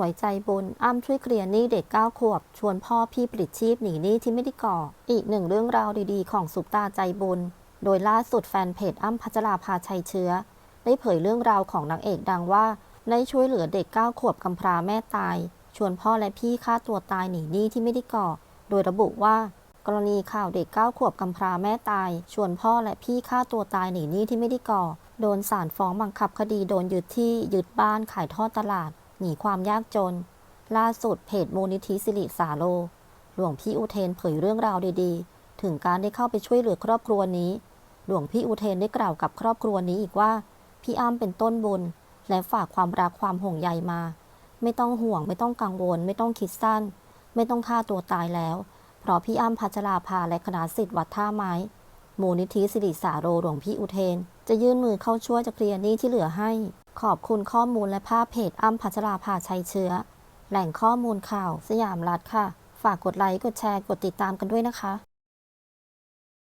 วยใจบุญ อ้ำช่วยเคลียร์หนี้เด็ก 9 ขวบ ชวนพ่อพี่ปลิดชีพหนีหนี้ที่ไม่ได้ก่อ อีกหนึ่งเรื่องราวดีๆ ของสุปตาใจบุญ โดยล่าสุดแฟนเพจอ้ำพัชราภาชัยเชื้อ ได้เผยเรื่องราวของนางเอกดังว่า ได้ช่วยเหลือเด็ก 9 ขวบกำพร้าแม่ตาย ชวนพ่อและพี่ฆ่าตัวตายหนีหนี้ที่ไม่ได้ก่อ โดยระบุว่า กรณีข่าวเด็ก 9 ขวบกำพร้าแม่ตาย ชวนพ่อและพี่ฆ่าตัวตายหนีหนี้ที่ไม่ได้ก่อ โดนศาลฟ้องบังคับคดีโดนยึดที่ยึดบ้านขายทอดตลาด หนีความยากจน ล่าสุดเพจมูลนิธิสิริสาโล หลวงพี่อุเทนเผยเรื่องราวดีๆ ถึงการได้เข้าไปช่วยเหลือครอบครัวนี้ หลวงพี่อุเทนได้กล่าวกับครอบครัวนี้อีกว่า พี่อ้ำเป็นต้นบุญ และฝากความรักความห่วงใยมา ไม่ต้องห่วงไม่ต้องกังวล ไม่ต้องคิดสั้น ไม่ต้องฆ่าตัวตายแล้ว เพราะพี่อ้ำพัชราภาและคณะสิทธิ์วัดท่าไม้มูลนิธิสิริสาโรหลวงพี่อุเทน จะยื่นมือเข้าช่วยจะเคลียร์หนี้ที่เหลือให้ ขอบคุณข้อมูลและภาพเพจอ้ำพัชราภาชัยเชื้อ แหล่งข้อมูลข่าวสยามรัฐค่ะ ฝากกดไลค์ กดแชร์ กดติดตามกันด้วยนะคะ